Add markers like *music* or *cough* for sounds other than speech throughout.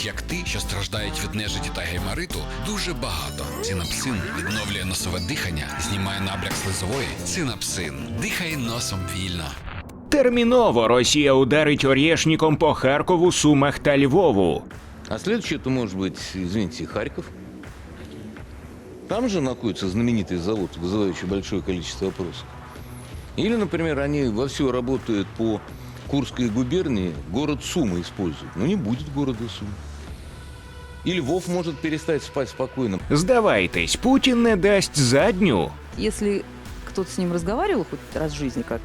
таких як ти, що страждають від нежиті та геймариту, дуже багато. Цинапсин відновлює носове дихання, знімає набряк слизової. Цинапсин. Дихай носом вільно. Терміново Росія ударить Орєшніком по Харкову, Сумах та Львову. А следующее это может быть, извините, Харьков. Там же находится знаменитый завод, вызывающий большое количество вопросов. Или, например, они вовсю работают по Курской губернии, город Сумы используют. Но не будет города Сумы. И Львов может перестать спать спокойно. Здавайтесь, Путін не дасть задню. Если кто-то с ним разговаривал хоть раз в жизни, как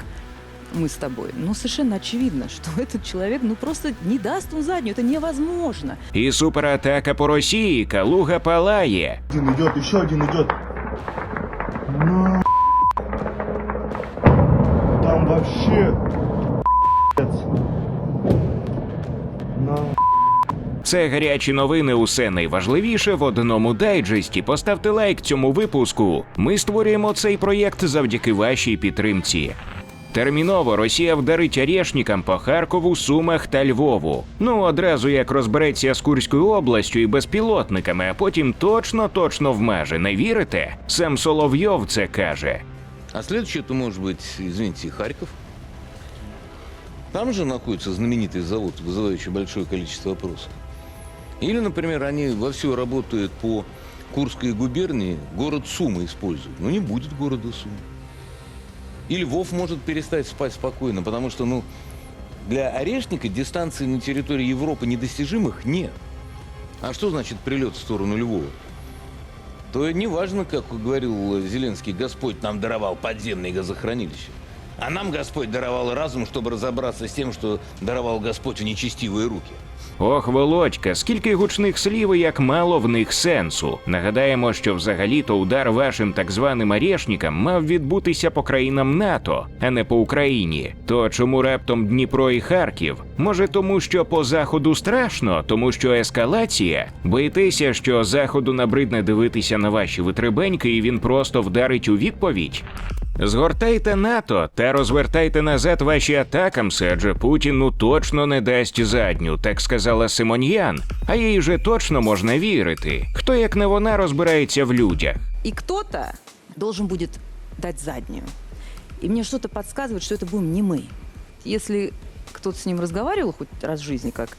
мы с тобой, ну совершенно очевидно, что *laughs* этот человек ну просто не даст он заднюю, это невозможно. І суператака по Росії Калуга палає. Один идет, еще один идет. На. Там вообще. Це гарячі новини. Усе найважливіше в одному дайджесті. Поставте лайк цьому випуску. Ми створюємо цей проєкт завдяки вашій підтримці. Терміново Росія вдарить Орешникам по Харкову, Сумах та Львову. Ну одразу як розбереться з Курською областю і безпілотниками, а потім точно точно вмаже. Не вірите? Сам Соловйов це каже. А следующее это может быть, извините, Харьков. Там же находится знаменитый завод, вызывающий большое количество вопросов. Или, например, они вовсю работают по Курской губернии, город Сумы используют. Но не будет города Сумы. И Львов может перестать спать спокойно, потому что, ну, для Орешника дистанции на территории Европы недостижимых нет. А что значит прилет в сторону Львова? то неважно, как говорил Зеленский, Господь нам даровал подземные газохранилища. А нам Господь даровал разум, чтобы разобраться с тем, что даровал Господь в нечестивые руки. Ох, Володька, скільки гучних слів і як мало в них сенсу. Нагадаємо, що взагалі-то удар вашим так званим орешникам мав відбутися по країнам НАТО, а не по Україні. То чому раптом Дніпро і Харків? Може, тому що по заходу страшно, тому що ескалація? Боїтеся, що заходу набридне дивитися на ваші витребеньки, і він просто вдарить у відповідь? Згортайте НАТО та розвертайте назад ваші атакамси, адже Путін ну точно не дасть задню, так сказала Симоньян. А їй же точно можна вірити. Хто як не вона розбирається в людях? И кто-то должен будет дать заднюю. И мне что-то подсказывает, что это будем не мы. Если кто-то с ним разговаривал хоть раз в жизни, как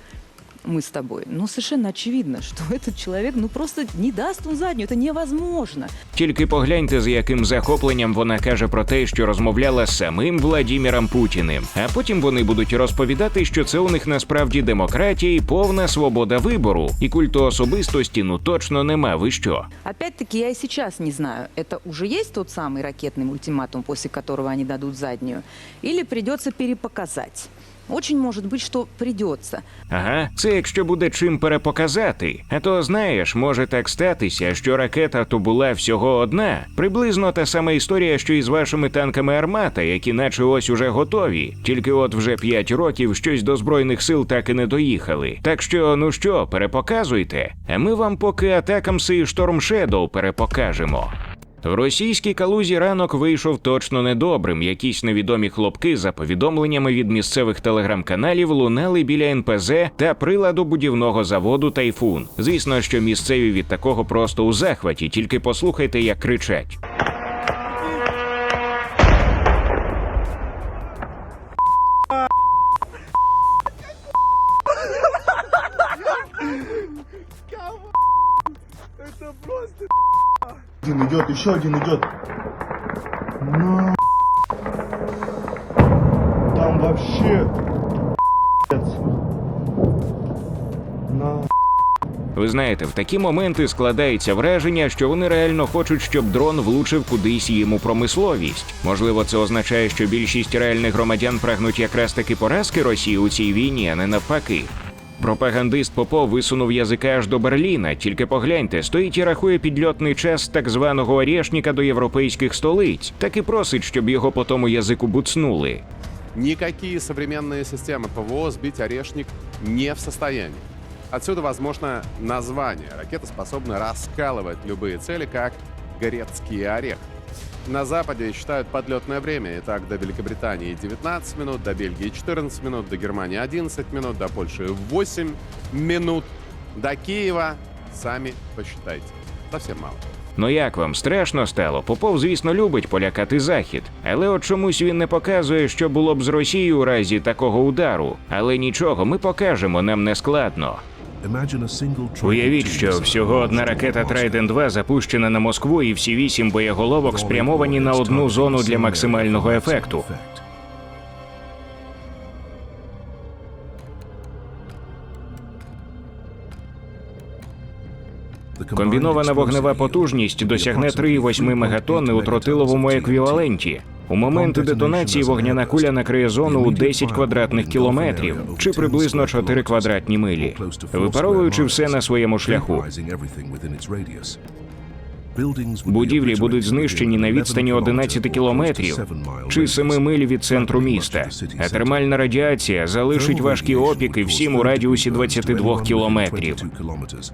мы с тобой, ну совершенно очевидно, что *laughs* этот человек ну просто не даст он заднюю, это невозможно. Тільки погляньте, з яким захопленням вона каже про те, що розмовляла з самим Владіміром Путіним. А потім вони будуть розповідати, що це у них насправді демократія і повна свобода вибору, і культу особистості ну точно нема. Ви що? Опять-таки, я и сейчас не знаю, это уже есть тот самый ракетный ультиматум, после которого они дадут заднюю, или придется перепоказать. Очень может быть, что придется. Ага, це якщо буде чим перепоказати. А то знаєш, може так статися, що ракета то була всього одна. Приблизно та сама історія, що і з вашими танками армата, які наче ось уже готові. Тільки от вже 5 років щось до збройних сил так і не доїхали. Так що, ну що, перепоказуйте. А ми вам поки атакамси і шторм Шедоу перепокажемо. В російській калузі ранок вийшов точно недобрим. Якісь невідомі хлопки за повідомленнями від місцевих телеграм-каналів лунали біля НПЗ та приладу будівного заводу Тайфун. Звісно, що місцеві від такого просто у захваті, тільки послухайте, як кричать. Еще один идет. На. Там вообще. На. Ви знаєте, в такі моменти складається враження, що вони реально хочуть, щоб дрон влучив кудись їм у промисловість. Можливо, це означає, що більшість реальних громадян прагнуть якраз таки поразки Росії у цій війні, а не навпаки. Пропагандист Попов висунув язика аж до Берліна. Тільки погляньте, стоїть і рахує підльотний час так званого Орешника до європейських столиць, так і просить, щоб його по тому язику буцнули. Никакие современные системы ПВО сбить орешник не в состоянии. Отсюда возможно название. Ракета способна раскалывать любые цели, как грецкий орех. На Западе считают подлетное время. Итак, до Великобритании 19 минут, до Бельгии 14 минут, до Германии 11 минут, до Польши 8 минут. До Киева сами посчитайте. Совсем мало. Ну як вам страшно стало? Попов, звісно, любить полякати захід, але от чомусь він не показує, що було б з Росією у разі такого удару. Але нічого, ми покажемо, нам не складно. Уявіть, що всього одна ракета Трайден 2 запущена на Москву, і всі вісім боєголовок спрямовані на одну зону для максимального ефекту. Комбінована вогнева потужність досягне 3,8 мегатонни у тротиловому еквіваленті. У момент детонації вогняна куля накриє зону у 10 квадратних кілометрів чи приблизно 4 квадратні милі, випаровуючи все на своєму шляху. Будівлі будуть знищені на відстані 11 кілометрів чи 7 миль від центру міста. А термальна радіація залишить важкі опіки всім у радіусі 22 кілометрів.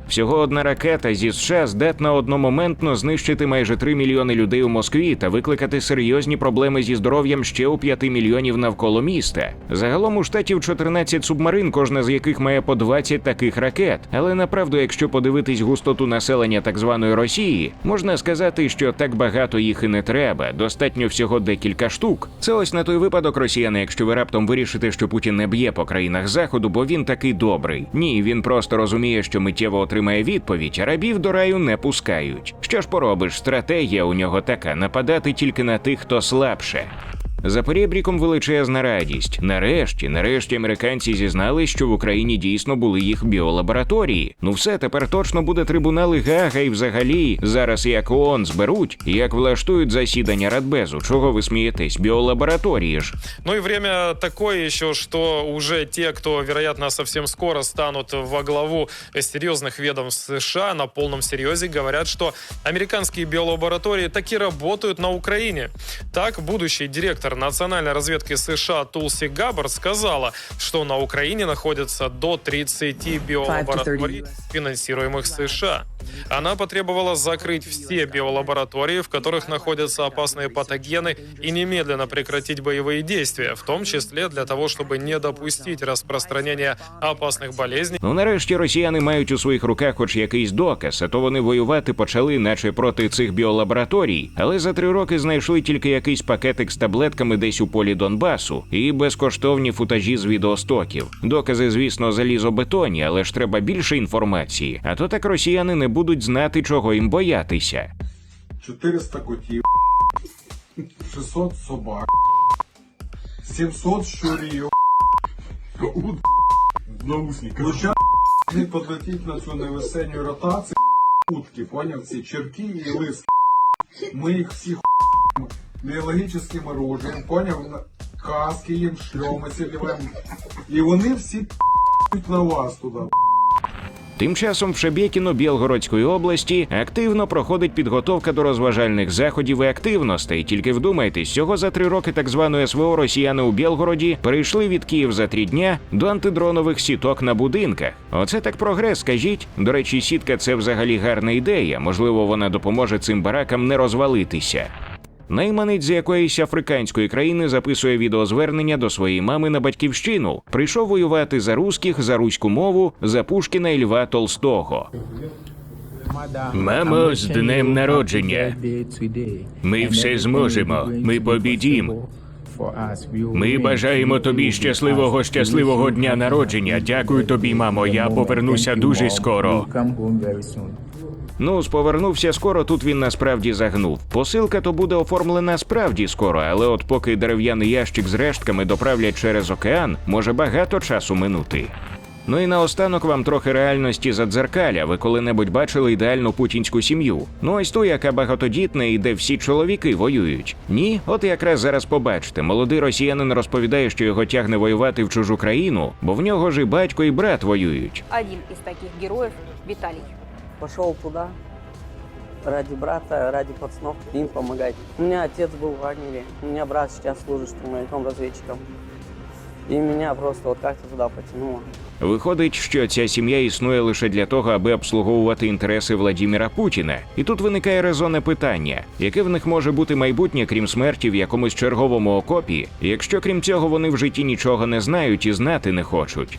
Всього одна ракета зі США здатна одномоментно знищити майже 3 мільйони людей у Москві та викликати серйозні проблеми зі здоров'ям ще у 5 мільйонів навколо міста. Загалом у штатів 14 субмарин, кожна з яких має по 20 таких ракет. Але направду, якщо подивитись густоту населення так званої Росії, можна сказати, що так багато їх і не треба. Достатньо всього декілька штук. Це ось на той випадок, росіяни, якщо ви раптом вирішите, що Путін не б'є по країнах заходу, бо він такий добрий. Ні, він просто розуміє, що миттєво отримає відповідь, а рабів до раю не пускають. Що ж поробиш, стратегія у нього така нападати тільки на тих, хто слабше. За перебріком величезна радість. Нарешті, нарешті, американці зізнались, що в Україні дійсно були їх біолабораторії. Ну все, тепер точно буде трибунали Гага і взагалі зараз як ООН зберуть, як влаштують засідання Радбезу. Чого ви смієтесь? Біолабораторії ж. Ну и время такое еще, что уже те, кто, вероятно, совсем скоро станут во главу серьезных ведомств США на полном серьезе, говорят, что американские биолаборатории таки работают на Украине. Так, будущий директор национальной разведки США Тулси Габбард сказала, что на Украине находится до 30 биолабораторий, финансируемых США. Она потребовала закрыть все биолаборатории, в которых находятся опасные патогены, и немедленно прекратить боевые действия, в том числе для того, чтобы не допустить распространения опасных болезней Ну нарешті росіяни мають у своїх руках хоч якийсь доказ, а то вони воювати почали, наче проти цих біолабораторій, але за три роки знайшли тільки якийсь пакетик з таблетками десь у полі Донбасу і безкоштовні футажі з відеостоків. Докази, звісно, залізобетонні, але ж треба більше інформації. А то так росіяни не будуть знати, чого їм боятися. 400 котів, 600 собак, 700 щурів, в наушниках. Хоча не подлетіть на цю невесенню ротацію утки, поняв? Ці черки і лиски. Ми їх всіх біологічним оружием, поняв? Каски їм, шльоми сидіваємо. І вони всі на вас туди. Тим часом в Шебєкіно Білгородської області активно проходить підготовка до розважальних заходів і активностей. Тільки вдумайтесь, всього за три роки так званої СВО росіяни у Білгороді перейшли від Київ за три дня до антидронових сіток на будинках. Оце так прогрес, скажіть. До речі, сітка це взагалі гарна ідея. Можливо, вона допоможе цим баракам не розвалитися. Найманець з якоїсь африканської країни записує відеозвернення до своєї мами на батьківщину. Прийшов воювати за русських, за руську мову, за Пушкіна і Льва Толстого. Мамо, з днем народження. Ми все зможемо. Ми побідімо. Ми бажаємо тобі щасливого, щасливого дня народження. Дякую тобі, мамо. Я повернуся дуже скоро. Ну, повернувся скоро. Тут він насправді загнув. Посилка то буде оформлена справді скоро, але от поки дерев'яний ящик з рештками доправлять через океан, може багато часу минути. Ну і наостанок вам трохи реальності задзеркаля. Ви коли-небудь бачили ідеальну путінську сім'ю? Ну ось ту, яка багатодітна і де всі чоловіки воюють. Ні, от якраз зараз побачите. Молодий росіянин розповідає, що його тягне воювати в чужу країну, бо в нього ж і батько, і брат воюють. Один из таких героев – Виталий. Пошел туда ради брата, ради пацанов, им помогать. У меня отец был в Вагнере, у меня брат сейчас служит штурмовиком разведчиком. И меня просто вот как-то туда потянуло. Виходить, що ця сім'я існує лише для того, аби обслуговувати інтереси Владіміра Путіна. І тут виникає резонне питання: яке в них може бути майбутнє, крім смерті в якомусь черговому окопі, якщо крім цього вони в житті нічого не знають і знати не хочуть.